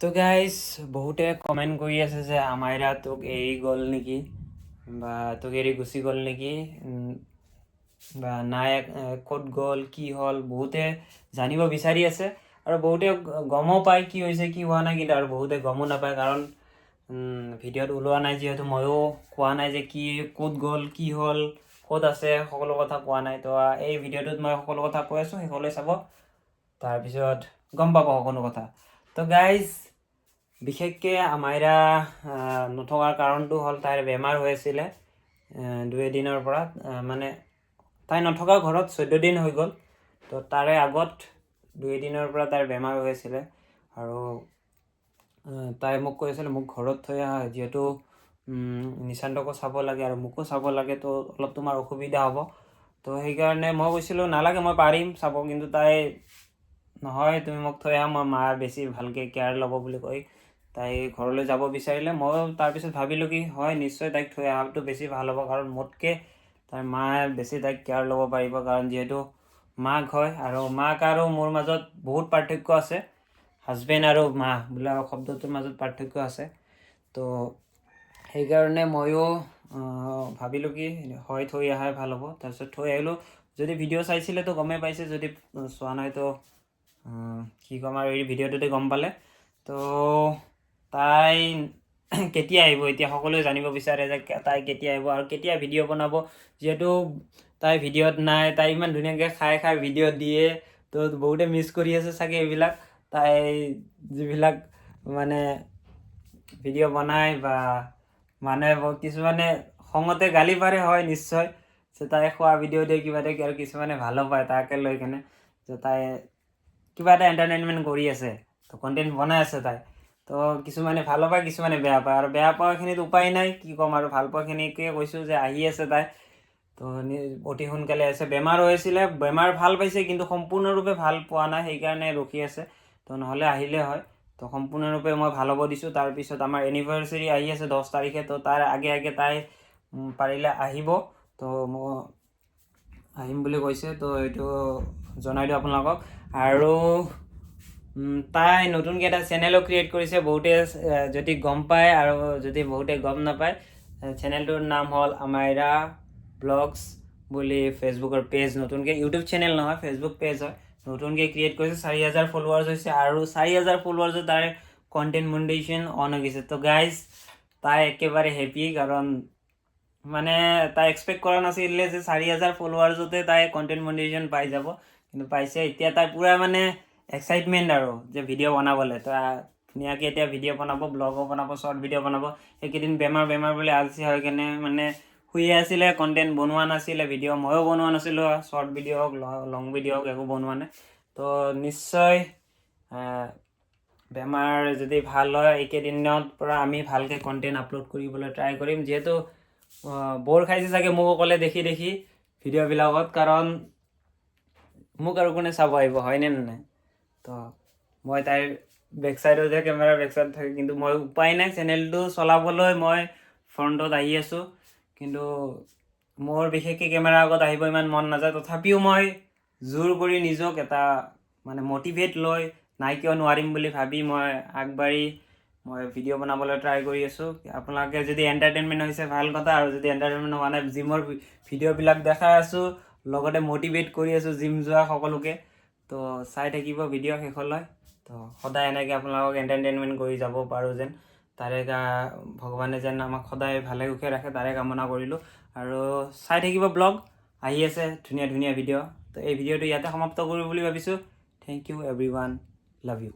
তো গাইজ বহুতে কমেণ্ট কৰি আছে যে আমাইৰা তোক এৰি গ'ল নেকি? বা তোক এৰি গুচি গ'ল নেকি? বা নাই ক'ত গ'ল, কি হ'ল? বহুতে জানিব বিচাৰি আছে আৰু বহুতে গমো পায় কি হৈছে, কি হোৱা নাই, কিন্তু আৰু বহুতে গমো নাপায় কাৰণ ভিডিঅ'ত ওলোৱা নাই যিহেতু ময়ো কোৱা নাই যে কি, ক'ত গ'ল, কি হ'ল, ক'ত আছে, সকলো কথা কোৱা নাই। তো এই ভিডিঅ'টোত মই সকলো কথা কৈ আছোঁ শেষলৈ চাব। তাৰপিছত গম পাব সকলো কথা। তো গাইজ বিশেষকৈ আমাইৰা নথকাৰ কাৰণটো হ'ল তাইৰ বেমাৰ হৈ আছিলে দুই এদিনৰ পৰা মানে তাই নথকা ঘৰত চৈধ্য দিন হৈ গ'ল তো তাৰে আগত দুই এদিনৰ পৰা তাইৰ বেমাৰ হৈ আছিলে আৰু তাই মোক কৈ আছিলে মোক ঘৰত থৈ আহা যিহেতু উম, নিশান্তকো চাব লাগে আৰু মোকো চাব লাগে তো অলপ তোমাৰ অসুবিধা হ'ব। তো সেইকাৰণে মই কৈছিলোঁ নালাগে মই পাৰিম চাব কিন্তু তাই নহয় তুমি মোক থৈ আহা মই মাৰ বেছি ভালকৈ কেয়াৰ ল'ব বুলি কৈ তাই ঘৰলৈ যাব বিচাৰিলে, ময়ো তাৰপিছত ভাবিলোঁ কি, হয়, নিশ্চয় তাইক থৈ অহাটো বেছি ভালো হ'ব, কাৰণ মোতকৈ তাইৰ মায়ে বেছি তাইক কেয়াৰ ল'ব পাৰিব, কাৰণ যিহেতু মাক হয় আৰু মাক আৰু মোৰ মাজত বহুত পাৰ্থক্য আছে হাজবেণ্ড আৰু মা বোলা শব্দটোৰ মাজত পাৰ্থক্য আছে। তো সেইকাৰণে ময়ো ভাবিলোঁ কি, হয়, থৈ অহাই ভালো হ'ব। তাৰপিছত থৈ আহিলোঁ। যদি ভিডিঅ' চাইছিলে তো গমেই পাইছে, যদি চোৱা নাই তো কি ক'ম আৰু এই ভিডিঅ'টোতে গম পালে। তো তাই কেতিয়া আহিব? এতিয়া সকলোৱে জানিব বিচাৰে যে তাই কেতিয়া আহিব আৰু কেতিয়া ভিডিঅ' বনাব। যিহেতু তাই ভিডিঅ'ত নাই, তাই ইমান ধুনীয়াকৈ খাই খাই ভিডিঅ' দিয়ে, তো বহুতে মিছ কৰি আছে চাগে এইবিলাক। তাই যিবিলাক মানে ভিডিঅ' বনাই বা মানুহে কিছুমানে খঙতে গালি পাৰে, হয় নিশ্চয়। যে তাই খোৱা ভিডিঅ' দিয়ে, কিবা দিয়ে, আৰু কিছুমানে ভালো পায় তাকে লৈ কেনে। যে তাই কিবা এটা এণ্টাৰটেইনমেণ্ট কৰি আছে, তো কণ্টেণ্ট বনাই আছে তাই। তো কিছুমানে ভালো পায়, কিছুমানে বেয়া পায়। আৰু বেয়া পোৱাখিনিত উপায় নাই, কি ক'ম আৰু ভালো পোৱাখিনিকে কৈছোঁ যে আহি আছে তাই। তো অতি সোনকালে আছে। বেমাৰ হৈছিলে বেমাৰ ভালো পাইছে, কিন্তু সম্পূৰ্ণৰূপে ভালো পোৱা নাই, সেইকাৰণে ৰখি আছে। তো নহ'লে আহিলে হয়। তো সম্পূৰ্ণৰূপে মই ভালো হ'ব দিছোঁ। তাৰপিছত আমাৰ এনিভাৰ্চাৰী আহি আছে দহ তাৰিখে, তো তাৰ আগে আগে তাই পাৰিলে আহিব। তো মই আহিম বুলি কৈছে, তো এইটো জনাই দিওঁ আপোনালোকক। আৰু তাই নতুনকৈ এটা চেনেলো ক্ৰিয়েট কৰিছে, বহুতে যদি গম পায় আৰু যদি বহুতে গম নাপায় চেনেলটোৰ নাম হ'ল আমাইৰা ব্লগছ বুলি ফেচবুকৰ পেজ নতুনকৈ ইউটিউব চেনেল নহয় ফেচবুক পেজ হয়। নতুনকৈ ক্ৰিয়েট কৰিছে, চাৰি হাজাৰ ফলোৱাৰ্ছ হৈছে আৰু চাৰি হাজাৰ ফলোৱাৰ্ছত তাই কণ্টেণ্ট মনিটাইজেশ্যন অন হৈ গৈছে। তো গাইজ তাই একেবাৰে হেপী কাৰণ মানে তাই এক্সপেক্ট কৰা নাছিলে যে চাৰি হাজাৰ ফলোৱাৰ্ছতে তাই কণ্টেণ্ট মনিটাইজেশ্যন পাই যাব। কিন্তু পাইছে, এতিয়া তাই পূৰা মানে এক্সাইটমেণ্ট আৰু যে ভিডিঅ' বনাবলৈ। তো ধুনীয়াকৈ এতিয়া ভিডিঅ' বনাব ব্লগো বনাব শ্বৰ্ট ভিডিঅ' বনাব। সেইকেইদিন বেমাৰ বেমাৰ বুলি আলচি হৈ কেনে মানে শুয়ে আছিলে কণ্টেণ্ট বনোৱা নাছিলে ভিডিঅ' ময়ো বনোৱা নাছিলোঁ শ্বৰ্ট ভিডিঅ' হওক, লং ভিডিঅ' হওক, একো বনোৱা নাই। তো, নিশ্চয় বেমাৰ যদি ভালো হয়, এইকেইদিনত পৰা আমি ভালকৈ কণ্টেণ্ট আপলোড কৰিবলৈ ট্ৰাই কৰিম। যিহেতু বৰ খাইছে চাগে মোক অকলে দেখি দেখি ভিডিঅ'বিলাকত কাৰণ, মোক আৰু কোনে চাব আহিব, হয়নে নাই? তো মই তাইৰ বেক চাইডতে কেমেৰা বেক চাইড থাকে কিন্তু মই উপায় নাই চেনেলটো চলাবলৈ মই ফ্ৰণ্টত আহি আছোঁ। কিন্তু মোৰ বিশেষকৈ কেমেৰাৰ আগত আহিব ইমান মন নাযায়। তথাপিও মই জোৰ কৰি নিজক এটা মানে মটিভেট লৈ নাই কিয় নোৱাৰিম বুলি ভাবি মই আগবাঢ়ি মই ভিডিঅ' বনাবলৈ ট্ৰাই কৰি আছোঁ। আপোনালোকে যদি এণ্টাৰটেইনমেণ্ট হৈছে ভাল কথা। আৰু যদি এণ্টাৰটেইনমেণ্ট হোৱা নাই জিমৰ ভিডিঅ'বিলাক দেখাই আছোঁ। লগতে মটিভেট কৰি আছোঁ জিম যোৱা সকলোকে। তো চাই থাকিব ভিডিঅ' শেষলৈ তো সদায় এনেকৈ আপোনালোকক এণ্টাৰটেইনমেণ্ট কৰি যাব পাৰোঁ যেন। তাৰে ভগৱানে যেন আমাক সদায় ভালে সুখে ৰাখে, তাৰে কামনা কৰিলোঁ। আৰু চাই থাকিব ব্লগ আহি আছে ধুনীয়া ধুনীয়া ভিডিঅ' তো এই ভিডিঅ'টো ইয়াতে সমাপ্ত কৰোঁ বুলি ভাবিছোঁ। Thank you everyone love you